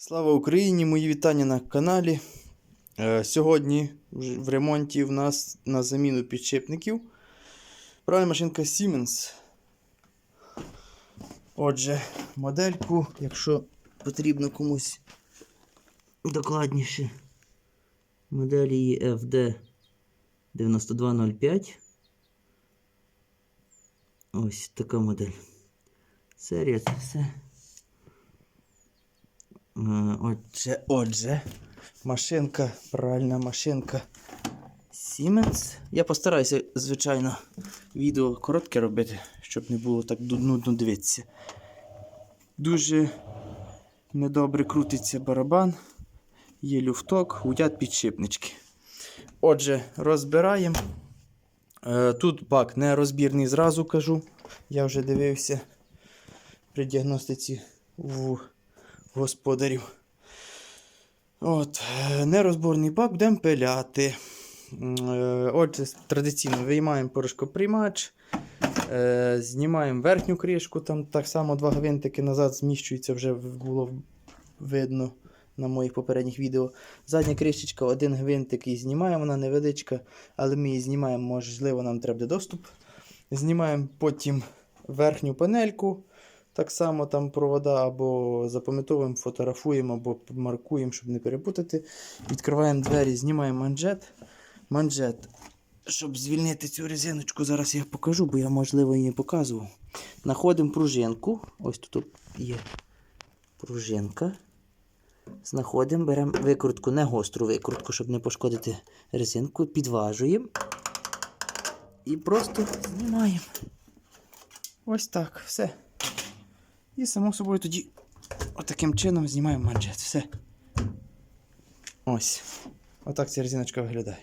Слава Україні! Мої вітання на каналі. Е, Сьогодні в ремонті в нас на заміну підшипників. Правильна машинка Siemens. Отже, модельку, якщо потрібно комусь докладніше, модель її FD 9205. Ось така модель. Серія це все. Е, Отже, отже, машинка, пральна машинка Siemens. Я постараюся, звичайно, відео коротке робити, щоб не було так нудно дивитися. Дуже недобре крутиться барабан, є люфток, гудять підшипнички. Отже, розбираємо. Е, Тут бак не розбірний, зразу кажу. Я вже дивився при діагностиці в господарів. От, нерозборний бак будемо пиляти. Е, Отже, традиційно виймаємо порошкоприймач, е, знімаємо верхню кришку, там так само два гвинтики назад зміщуються, вже було видно на моїх попередніх відео. Задня кришечка, один гвинтик і знімаємо, вона невеличка, але ми її знімаємо, можливо, нам треба доступ. Знімаємо потім верхню панельку. Так само там провода або запам'ятовуємо, фотографуємо, або маркуємо, щоб не перепутати. Відкриваємо двері, знімаємо манжет. Манжет. Щоб звільнити цю резиночку, зараз я покажу, бо я, можливо, її не показував. Знаходимо пружинку. Ось тут є пружинка. Знаходимо, беремо викрутку, не гостру викрутку, щоб не пошкодити резинку. Підважуємо. І просто знімаємо. Ось так, все. І само собою тоді отаким чином знімаємо манжет. Все. Ось. Отак ця резиночка виглядає.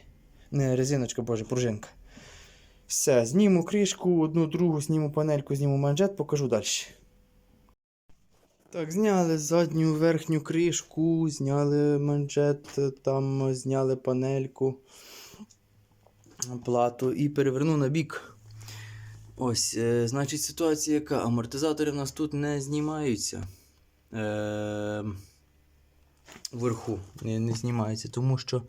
Не резиночка, боже, пружинка. Все, зніму кришку, одну, другу, зніму панельку, зніму манжет, покажу далі. Так, зняли задню верхню кришку, зняли манжет, там зняли панельку, плату і переверну на бік. Ось, е, значить, ситуація яка? Амортизатори в нас тут не знімаються. Е, вверху не, не знімаються, тому що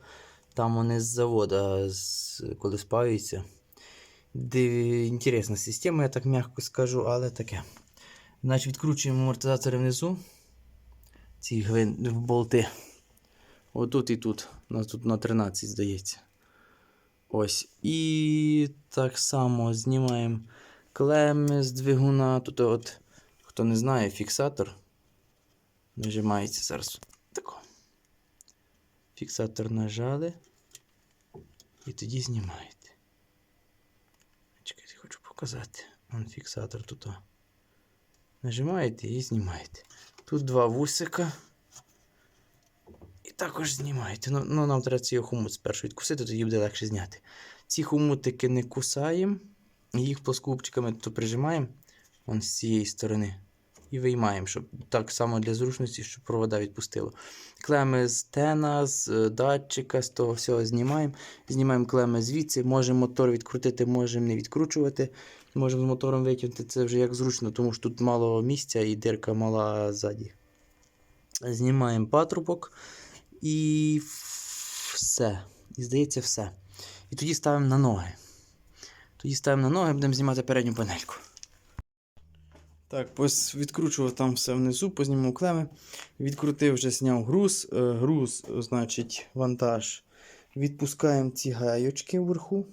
там вони з завода, з, коли спаються. Див... Інтересна система, я так м'яко скажу, але таке. Значить, відкручуємо амортизатори внизу. Ці гвин... болти. Отут і тут. У нас тут на 13, здається. Ось. І так само знімаємо клеми з двигуна. Тут, от, хто не знає, фіксатор. Нажимається зараз. Тако. Фіксатор нажали. І тоді знімаєте. Чекайте, хочу показати. Вон фіксатор тут. Нажимаєте і знімаєте. Тут два вусика. Також знімаєте. Ну, ну нам треба цей хомут спершу відкусити, тоді буде легше зняти. Ці хомутики не кусаємо, їх плоскопчиками то прижимаємо з цієї сторони. І виймаємо, щоб так само для зручності, щоб провода відпустило. Клеми з тена, з е, датчика, з того всього знімаємо. Знімаємо клеми звідси, можемо мотор відкрутити, можемо не відкручувати. Можемо з мотором витягнути, це вже як зручно, тому що тут мало місця і дирка мала ззаді. Знімаємо патрубок і все. І здається, все. І тоді ставимо на ноги. Тоді ставимо на ноги, будемо знімати передню панельку. Так, відкручував там все внизу, познімав клеми. Відкрутив, вже зняв груз. Е, Груз, значить, вантаж. Відпускаємо ці гаючки вверху.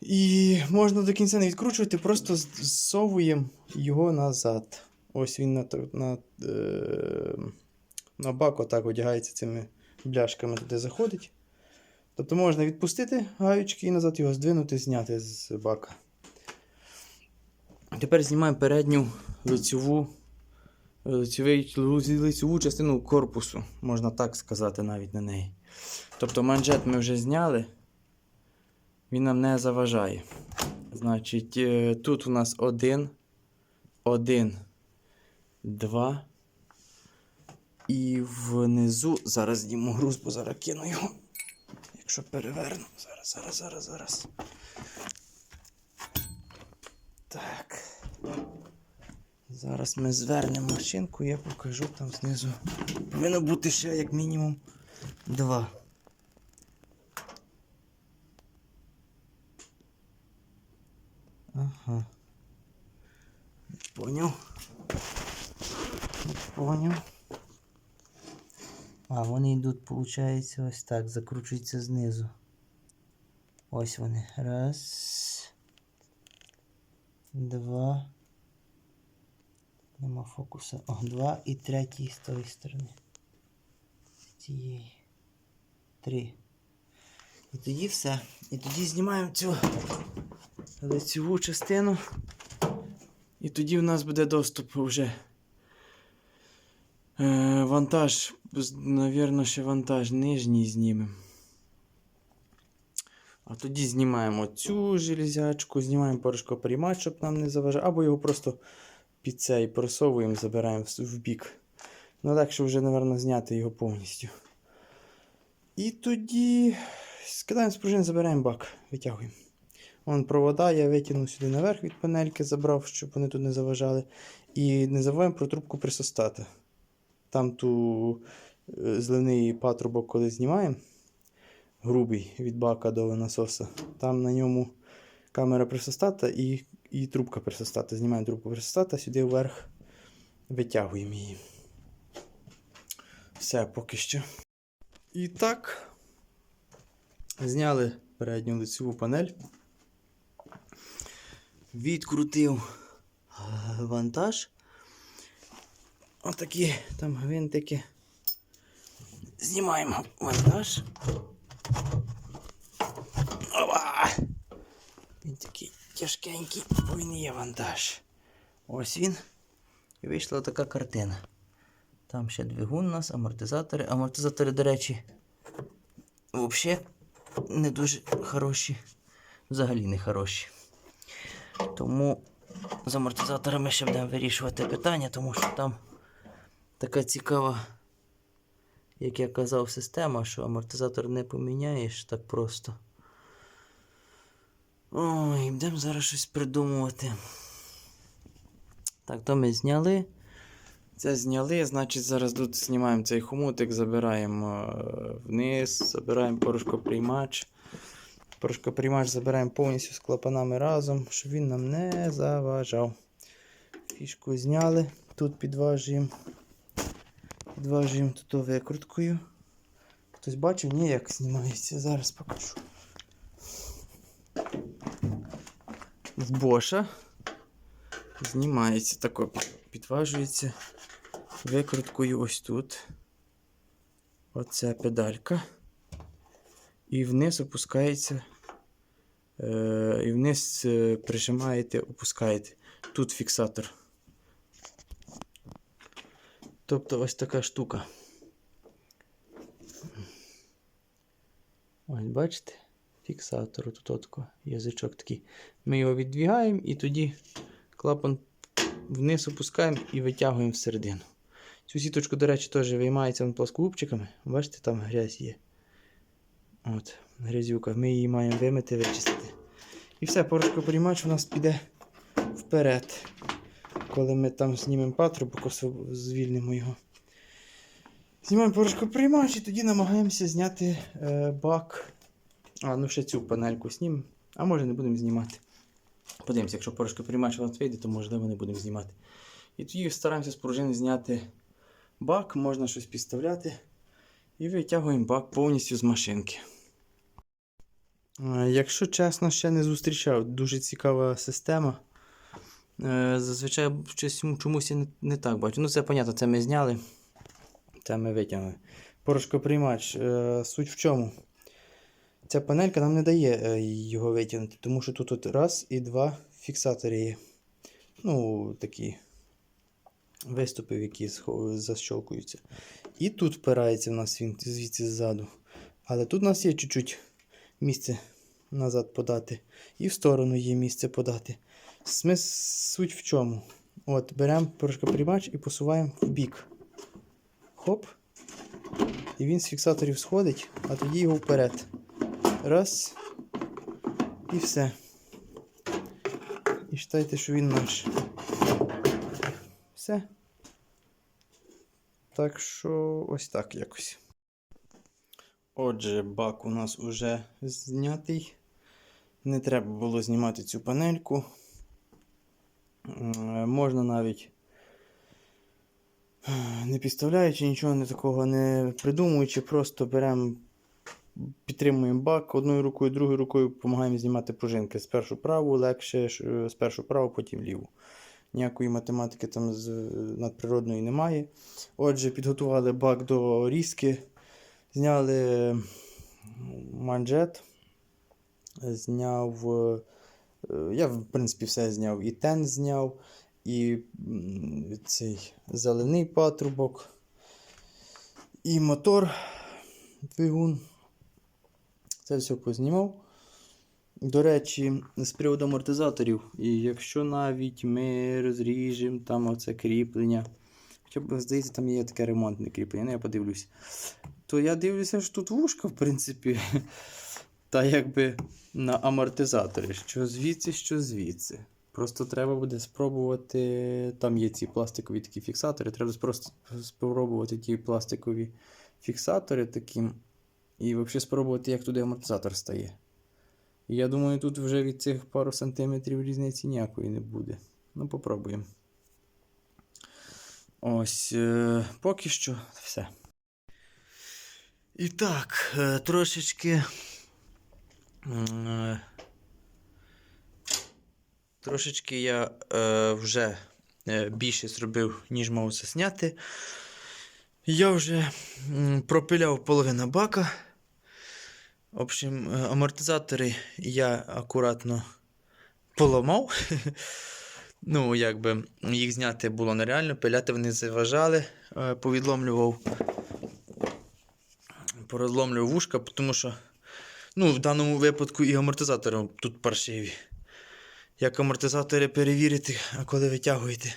І можна до кінця не відкручувати, просто зсовуємо його назад. Ось він на, на, е, на бак отак одягається цими бляшками туди заходить. Тобто можна відпустити гаючки і назад його здвинути, зняти з бака. Тепер знімаємо передню лицьову, лицьовий- лицьову частину корпусу, можна так сказати навіть на неї. Тобто манжет ми вже зняли, він нам не заважає. Значить, е, тут у нас один, один, два. І внизу зараз зніму груз, бо зараз кину його. Якщо переверну. Зараз, зараз, зараз, зараз. Так. Зараз ми звернемо машинку, я покажу там знизу. Повинно бути ще як мінімум два. Ага. Поняв. Поняв. А, вони йдуть, виходить, ось так, закручуються знизу. Ось вони. Раз. Два. Нема фокуса. О, два і третій з тої сторони. З цієї. Три. І тоді все. І тоді знімаємо цю лицеву частину. І тоді в нас буде доступ вже. Е, вантаж, з- навірно, ще вантаж нижній знімемо. А тоді знімаємо цю железячку, знімаємо порошкоприймач, щоб нам не заважав, або його просто під цей просовуємо, забираємо в, бік. Ну, легше вже, напевно, зняти його повністю. І тоді скидаємо спружин, забираємо бак, витягуємо. Вон провода, я витягнув сюди наверх від панельки, забрав, щоб вони тут не заважали. І не забуваємо про трубку присостата. Там ту е, зливний патрубок, коли знімаємо, грубий від бака до насоса. Там на ньому камера присостата і, і трубка присостата. Знімаємо трубку присостата, сюди вверх витягуємо її. Все поки що. І так, зняли передню лицеву панель. Відкрутив е, вантаж. Отакі там гвинтики. Знімаємо вантаж. Опа! Він такий тяжкенький, бо він є вантаж. Ось він. І вийшла така картина. Там ще двигун у нас, амортизатори. Амортизатори, до речі, взагалі не дуже хороші. Взагалі не хороші. Тому з амортизаторами ще будемо вирішувати питання, тому що там така цікава, як я казав, система, що амортизатор не поміняєш так просто. Ой, будемо зараз щось придумувати. Так, то ми зняли. Це зняли, значить зараз тут знімаємо цей хомутик, забираємо е, вниз, забираємо порошкоприймач. Порошкоприймач забираємо повністю з клапанами разом, щоб він нам не заважав. Фішку зняли, тут підважуємо. Підважуємо тут викруткою. Хтось бачив, ні, як знімається. Зараз покажу. В Боша знімається тако, підважується викруткою ось тут. Оця педалька. І вниз опускається. Е, і вниз е, прижимаєте, опускаєте. Тут фіксатор. Тобто ось така штука. Ось бачите? Фіксатор тут отко, язичок такий. Ми його віддвігаємо і тоді клапан вниз опускаємо і витягуємо всередину. Цю сіточку, до речі, теж виймається плоскогубчиками. Бачите, там грязь є. От, грязюка. Ми її маємо вимити, вичистити. І все, порошкоприймач у нас піде вперед. Коли ми там знімемо патрубок, звільнимо його. Знімаємо порошкоприймач і тоді намагаємося зняти е, бак. А, ну ще цю панельку знімемо. А може не будемо знімати. Подивимося, якщо порошкоприймач нас вийде, то можливо не будемо знімати. І тоді стараємося з пружини зняти бак, можна щось підставляти. І витягуємо бак повністю з машинки. Е, Якщо чесно, ще не зустрічав, дуже цікава система. Е, Зазвичай щось чомусь я не, так бачу. Ну, це понятно, це ми зняли. Це ми витягнули. Порошкоприймач. е, Суть в чому? Ця панелька нам не дає е, його витягнути, тому що тут от раз і два фіксатори є. Ну, такі виступи, які защолкуються. І тут впирається в нас він звідси ззаду. Але тут у нас є чуть-чуть місце назад подати. І в сторону є місце подати. Смис суть в чому? От, беремо порошкоприймач і посуваємо в бік. Хоп. І він з фіксаторів сходить, а тоді його вперед. Раз. І все. І вважайте, що він наш. все. Так що ось так якось. Отже, бак у нас уже знятий. Не треба було знімати цю панельку. Можна навіть не підставляючи, нічого не такого не придумуючи, просто беремо, підтримуємо бак одною рукою, другою рукою допомагаємо знімати пружинки. Спершу праву, легше, спершу праву, потім ліву. Ніякої математики там з надприродної немає. Отже, підготували бак до різки, зняли манжет, зняв. Е, Я, в принципі, все зняв. І тен зняв, і цей зелений патрубок, і мотор, двигун. Це все познімав. До речі, з приводу амортизаторів, і якщо навіть ми розріжемо там оце кріплення, хоча б здається, там є таке ремонтне кріплення, ну я подивлюсь, то я дивлюся, що тут вушка, в принципі, та якби на амортизаторі, що звідси, що звідси. Просто треба буде спробувати. Там є ці пластикові такі фіксатори. Треба просто спробувати ті пластикові фіксатори таким. І взагалі спробувати, як туди амортизатор стає. Я думаю, тут вже від цих пару сантиметрів різниці ніякої не буде. Ну, попробуємо. Ось, е, поки що все. І так, е, трошечки. Е, Трошечки я е, вже е, більше зробив, ніж мав це зняти. Я вже пропиляв половину бака. В общем, е, амортизатори я акуратно поламав. ну, якби їх зняти було нереально, пиляти вони заважали, повідломлював, порозломлював вушка, тому що ну, в даному випадку і амортизатори тут паршиві. Як амортизатори перевірити, а коли витягуєте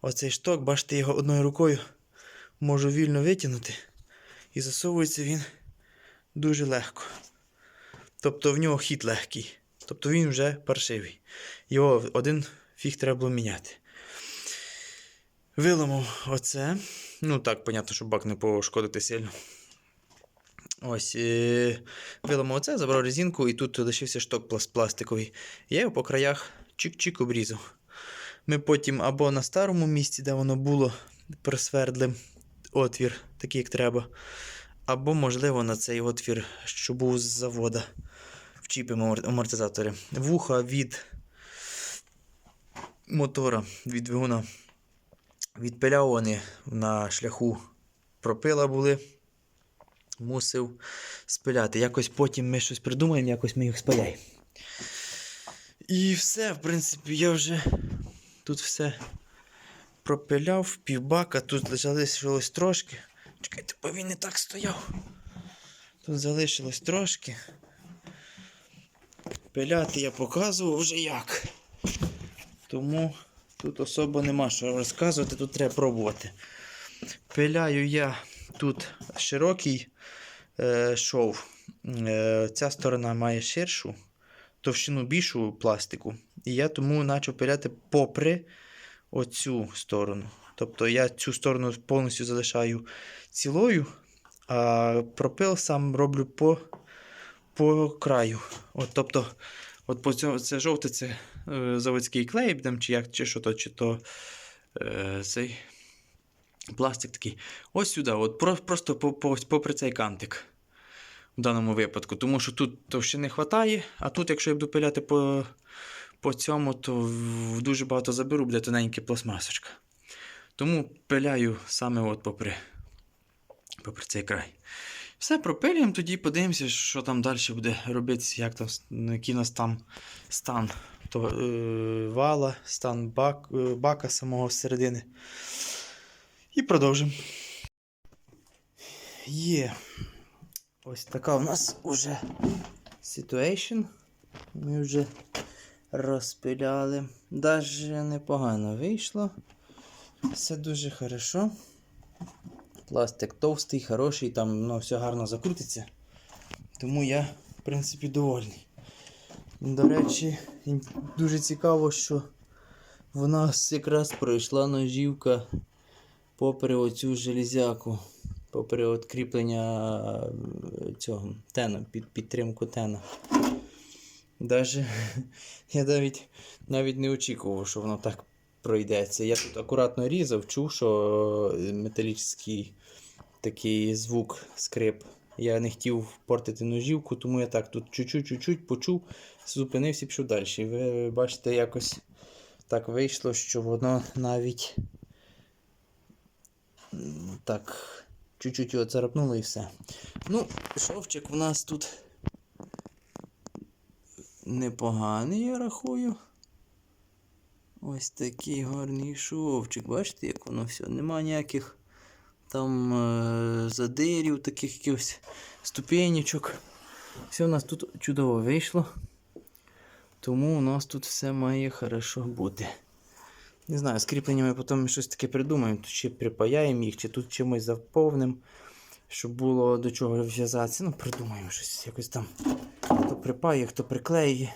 оцей шток, бачите його одною рукою, можу вільно витягнути. І засовується він дуже легко. Тобто в нього хід легкий. Тобто він вже паршивий. Його один фіг треба було міняти. Виламав оце. Ну так, понятно, щоб бак не пошкодити сильно. Ось, е- виламав оце, забрав резинку, і тут лишився шток пластиковий. Я його по краях чик-чик обрізав. Ми потім або на старому місці, де воно було, присвердлим отвір, такий як треба. Або, можливо, на цей отвір, що був з завода. Вчіпимо амор- амортизатори. Вуха від мотора, від двигуна. Відпиляв вони на шляху пропила були. Мусив спиляти. Якось потім ми щось придумаємо, якось ми їх спиляємо. І все, в принципі, я вже тут все пропиляв, півбака, тут залишилось трошки. Чекайте, бо він не так стояв. Тут залишилось трошки. Пиляти я показував вже як. Тому тут особо нема що розказувати, тут треба пробувати. Пиляю я тут широкий е, шов. Е, ця сторона має ширшу, товщину більшу пластику. І я тому почав пиляти попри оцю сторону. Тобто я цю сторону повністю залишаю цілою, а пропил сам роблю по, по краю. От, тобто, от по цьому, це жовте, це е, заводський клей, чи як, чи що то, чи то е, цей пластик такий. Ось сюди, от про, просто по, по, попри цей кантик. В даному випадку. Тому що тут товщини вистачає, а тут, якщо я буду пиляти по, по цьому, то дуже багато заберу, буде тоненька пластмасочка. Тому пиляю саме от попри, попри цей край. Все пропилюємо, тоді подивимося, що там далі буде робитися, як там, який у нас там стан то, е, вала, стан бак, е, бака самого середини. І продовжимо. Є. Ось така у нас уже situation. Ми вже розпиляли. Даже непогано вийшло. Все дуже хорошо. Пластик товстий, хороший, там ну, все гарно закрутиться. Тому я, в принципі, довольний. До речі, дуже цікаво, що в нас якраз пройшла ножівка попри оцю железяку, попри от кріплення е, цього тена, під підтримку тена. Даже, я навіть, навіть не очікував, що воно так пройдеться. Я тут акуратно різав, чув, що е, металічний такий звук, скрип. Я не хотів портити ножівку, тому я так тут чуть-чуть почув, зупинився і пішов далі. Ви бачите, якось так вийшло, що воно навіть так чуть-чуть його царапнуло і все. Ну, шовчик у нас тут непоганий, я рахую. Ось такий гарний шовчик. Бачите, як воно все. Нема ніяких там е- задирів, таких якихось ступенечок. Все у нас тут чудово вийшло. Тому у нас тут все має хорошо бути. Не знаю, з кріпленнями потім щось таке придумаємо, чи припаяємо їх, чи тут чимось заповнимо, щоб було до чого в'язатися. Ну, придумаємо щось якось там. Хто припає, хто приклеює.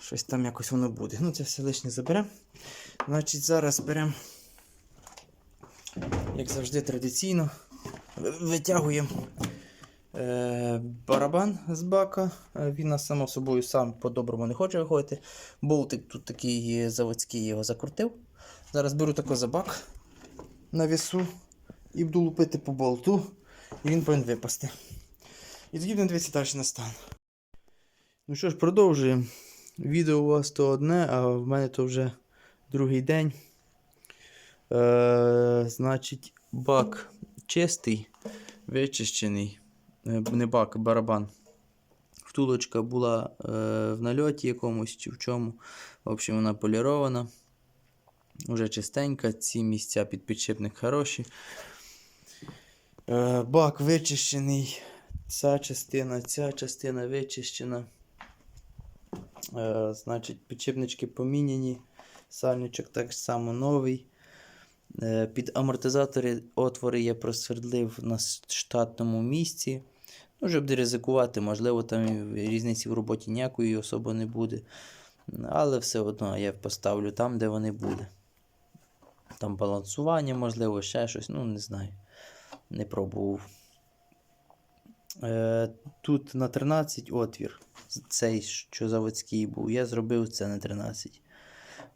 Щось там якось воно буде. Ну, це все лишнє заберемо. Значить, зараз беремо, як завжди, традиційно. Витягуємо барабан з бака. Е, Він нас само собою сам по-доброму не хоче виходити. Болтик тут такий е, заводський його закрутив. Зараз беру тако за бак на вісу і буду лупити по болту, і він повинен випасти. І тоді будемо дивитися далі на стан. Ну що ж, продовжуємо. Відео у вас то одне, а в мене то вже другий день. Е, значить, бак чистий, вичищений. Е, Не бак, барабан. Втулочка була е, в нальоті якомусь чи в чому. В общем, вона полірована. Уже чистенька, ці місця під підшипник хороші. Е, бак вичищений. Ця частина, ця частина вичищена. Е, значить, підшипнички поміняні. Сальничок так само новий. Е, під амортизатори отвори я просвердлив на штатному місці. Ну, щоб не ризикувати, можливо, там різниці в роботі ніякої особо не буде. Але все одно я поставлю там, де вони буде. Там балансування, можливо, ще щось, ну не знаю. Не пробував. Е, тут на 13 отвір. Цей, що заводський був. Я зробив це на 13.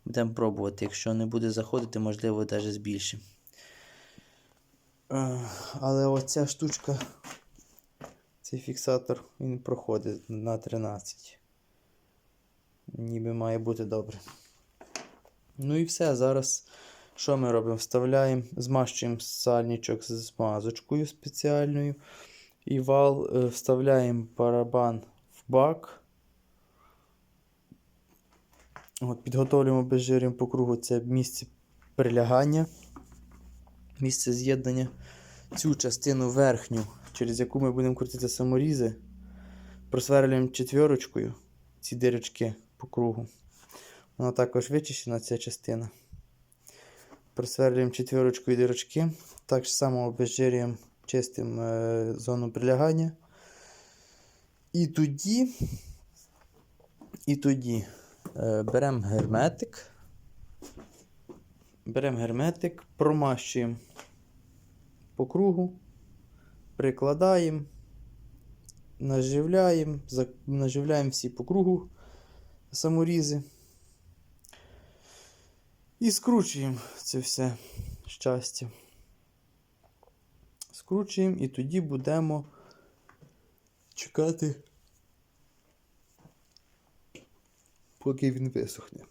Будемо пробувати. Якщо не буде заходити, можливо, навіть збільшимо. Е, але оця штучка, цей фіксатор, він проходить на 13. Ніби має бути добре. Ну і все. Зараз що ми робимо? Вставляємо, змащуємо сальничок з змазочкою спеціальною. І вал е, вставляємо барабан в бак. От, підготовлюємо безжир'ям по кругу це місце прилягання, місце з'єднання. Цю частину верхню, через яку ми будемо крутити саморізи, просверлюємо четвірочкою ці дирочки по кругу. Вона також вичищена, ця частина. Просверлюємо четвірочкою дирочки. Так само обезжирюємо чистим е, зону прилягання. І тоді, і тоді е, беремо герметик. Беремо герметик, промащуємо по кругу, прикладаємо, наживляємо, наживляємо всі по кругу саморізи. І скручуємо це все щастя. Скручуємо і тоді будемо чекати, поки він висохне.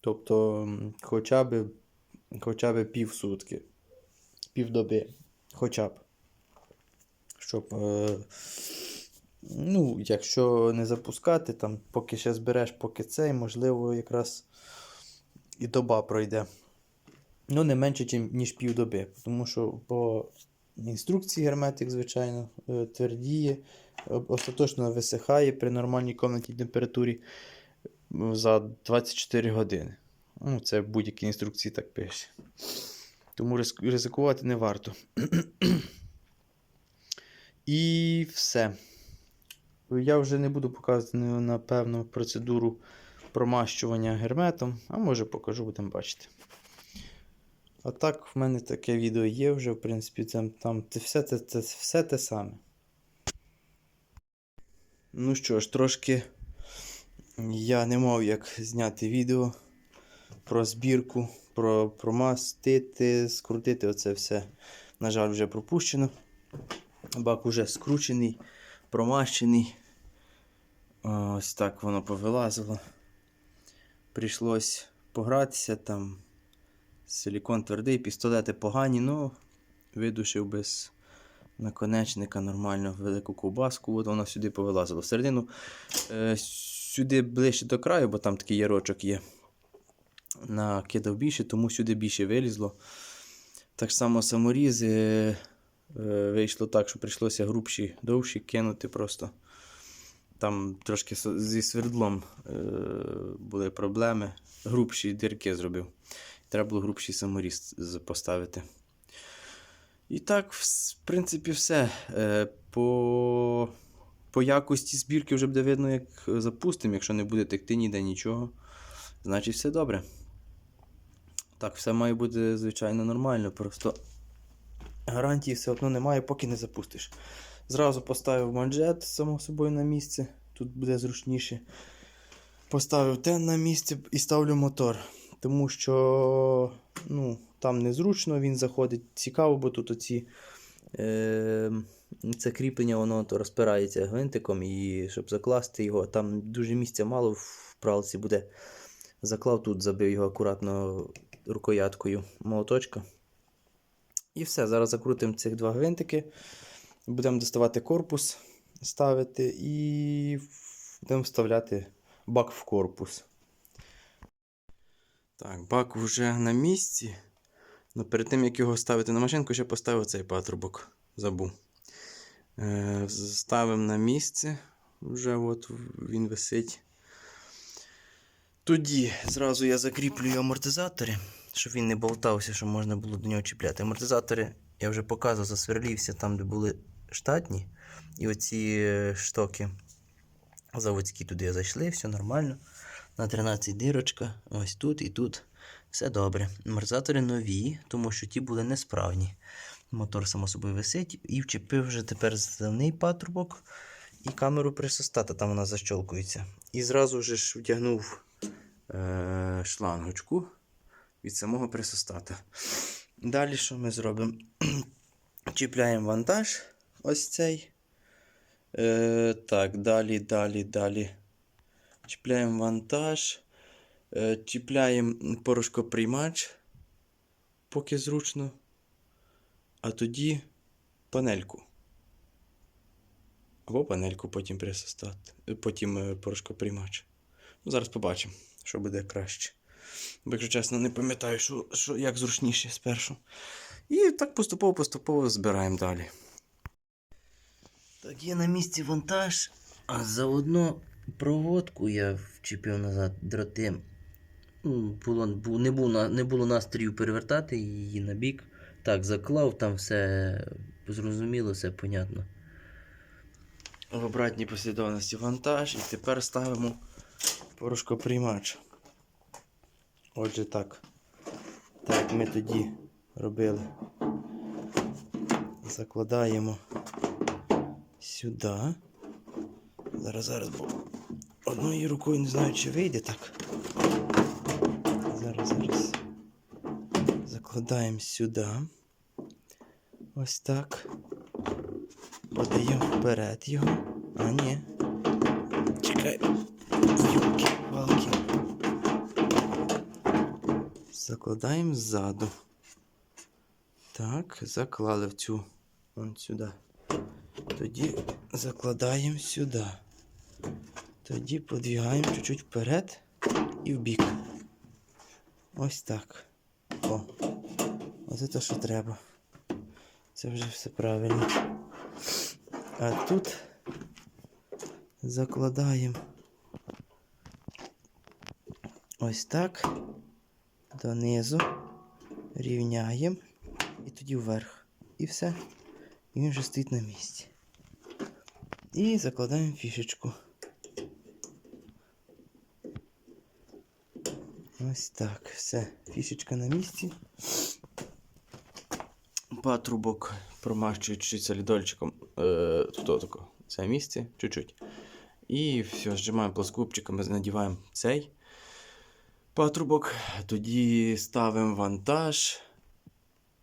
Тобто, хоча б, хоча б пів сутки, півдоби, хоча б. Щоб, е, ну, якщо не запускати, там, поки ще збереш, поки цей, можливо, якраз і доба пройде. Ну, не менше, ніж півдоби. Тому що по інструкції герметик, звичайно, е, твердіє, остаточно висихає при нормальній комнатній температурі за 24 години. Ну, це в будь-якій інструкції так пише. Тому ризикувати не варто. І все. Я вже не буду показувати, напевно, процедуру промащування герметом, а може покажу, будемо бачити. А так, в мене таке відео є вже, в принципі, там, там все, це, це все те саме. Ну що ж, трошки я не мав як зняти відео про збірку, про промастити, скрутити оце все. На жаль, вже пропущено. Бак уже скручений, промащений. Ось так воно повилазило. Прийшлось погратися там. Силікон твердий, пістолети погані, ну видушив без наконечника нормально велику ковбаску, от воно сюди повилазило. Всередину е, сюди ближче до краю, бо там такий ярочок є. Накидав більше, тому сюди більше вилізло. Так само саморізи вийшло так, що прийшлося грубші, довші кинути просто. Там трошки зі свердлом е, були проблеми. Грубші дірки зробив. Треба було грубший саморіз поставити. І так, в принципі, все. Е, По, по якості збірки вже буде видно, як запустимо. Якщо не буде текти ніде нічого, значить все добре. Так, все має бути, звичайно, нормально. Просто гарантії все одно немає, поки не запустиш. Зразу поставив манжет, само собою, на місце. Тут буде зручніше. Поставив тен на місце і ставлю мотор. Тому що ну, там незручно він заходить. Цікаво, бо тут оці, е, це кріплення воно то розпирається гвинтиком, і щоб закласти його, там дуже місця мало в пралці буде. Заклав тут, забив його акуратно рукояткою молоточка. І все. Зараз закрутимо цих два гвинтики. Будемо доставати корпус, ставити і будемо вставляти бак в корпус. Так, бак вже на місці. Но перед тим, як його ставити на машинку, ще поставив цей патрубок. Забув. Е, ставимо на місце. Вже от він висить. Тоді зразу я закріплюю амортизатори, щоб він не болтався, щоб можна було до нього чіпляти. Амортизатори я вже показував, засверлівся там, де були штатні. І оці е, штоки заводські туди зайшли, все нормально. На 13 дирочка, ось тут і тут. Все добре. Амортизатори нові, тому що ті були несправні. Мотор само собою висить і вчепив вже тепер зелений патрубок і камеру присостата, там вона защолкується. І зразу ж вдягнув е- шлангочку від самого присостата. Далі що ми зробимо? Чіпляємо вантаж ось цей. Е, так, далі, далі, далі. Чіпляємо вантаж. Е, чіпляємо порошкоприймач, поки зручно. А тоді панельку. Або панельку потім присостати. е, Потім е, порошкоприймач. Ну, зараз побачимо, що буде краще. Бо, якщо чесно, не пам'ятаю, що, що, як зручніше спершу. І так поступово-поступово збираємо далі. Так, є на місці вантаж, а заодно проводку я вчепив назад дроти. Ну, Було, не, було, не було настрою перевертати її на бік. Так, заклав, там все зрозуміло, все понятно. В обратній послідовності вантаж і тепер ставимо порошкоприймач. Отже, так. Так, як ми тоді робили. Закладаємо сюди. Зараз, зараз, бо одною рукою не знаю, чи вийде так. Зараз, зараз. Закладаємо сюди. Ось так. Подаємо вперед його. А, ні. Чекай. Юлки, палки. Закладаємо ззаду. Так, заклали в цю. Вон сюди. Тоді закладаємо сюди. Тоді подвігаємо чуть-чуть вперед і в бік. Ось так. О. Оце те, що треба. Це вже все правильно. А тут закладаємо ось так. Донизу. Рівняємо. І тоді вверх. І все. І він вже стоїть на місці. І закладаємо фішечку. Ось так, все, фішечка на місці. Патрубок промащую чуть-чуть солідольчиком. Е, тут отако, це місце, чуть-чуть. І все, зжимаємо плоскопчиками, надіваємо цей патрубок. Тоді ставимо вантаж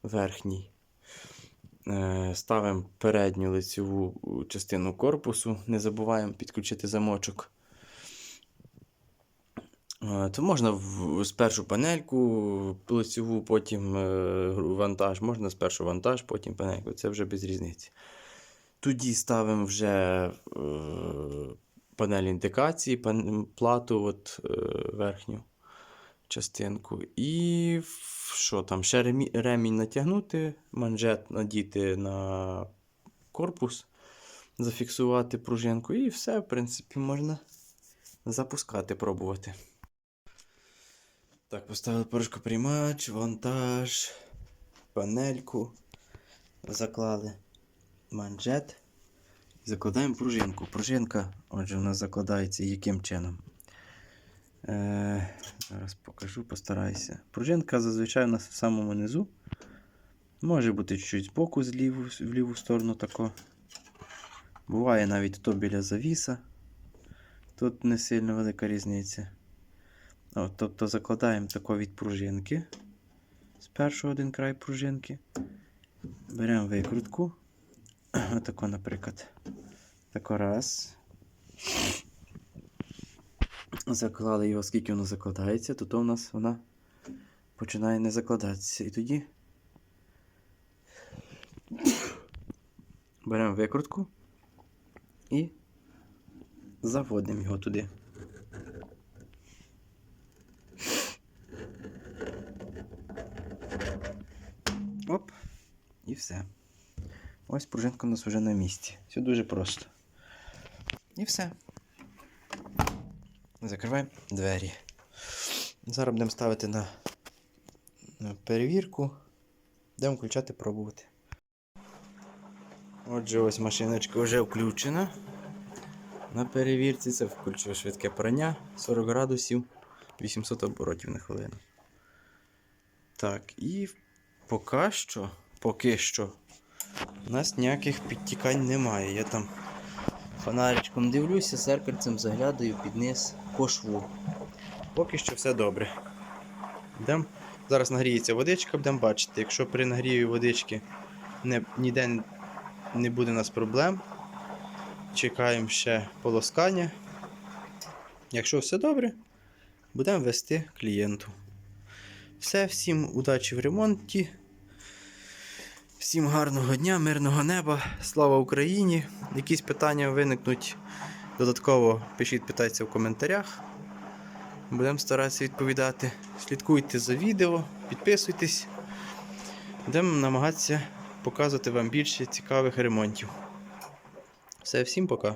верхній. Е, Ставимо передню лицеву частину корпусу, не забуваємо підключити замочок. Е, То можна спершу панельку лицеву, потім е, вантаж. Можна спершу вантаж, потім панельку. Це вже без різниці. Тоді ставимо вже е, панель індикації, плату от, е, верхню частинку. І що там? Ще ремі- ремінь натягнути, манжет надіти на корпус, зафіксувати пружинку, і все, в принципі, можна запускати, пробувати. Так, поставили порошкоприймач, вантаж, панельку, заклали манжет. Закладаємо пружинку. Пружинка, отже, у нас закладається яким чином? Е, зараз покажу, постараюся. Пружинка зазвичай у нас в самому низу. Може бути чуть збоку, з ліву, в ліву сторону тако. Буває навіть то біля завіса. Тут не сильно велика різниця. О, тобто закладаємо тако від пружинки. Спершу один край пружинки. Беремо викрутку. Отако, наприклад. Тако раз. Заклали його, скільки воно закладається, то, то у нас вона починає не закладатися. І тоді беремо викрутку і заводимо його туди. Оп, і все. Ось пружинка у нас вже на місці. Все дуже просто. І все. Закриваємо двері. Зараз будемо ставити на, перевірку. Будемо включати, пробувати. Отже, ось машиночка вже включена. На перевірці це включив швидке прання 40 градусів 800 оборотів на хвилину. Так, і поки що, поки що, у нас ніяких підтікань немає. Я там фонаричком дивлюся, зеркальцем заглядаю під низ по шву. Поки що все добре. Йдем. Зараз нагріється водичка, будемо бачити. Якщо при нагріві водички не, ніде не буде у нас проблем, чекаємо ще полоскання. Якщо все добре, будемо вести клієнту. Все, всім удачі в ремонті. Всім гарного дня, мирного неба, слава Україні! Якісь питання виникнуть додатково, пишіть, питайте в коментарях. Будемо старатися відповідати. Слідкуйте за відео, підписуйтесь. Будемо намагатися показувати вам більше цікавих ремонтів. Все, всім пока.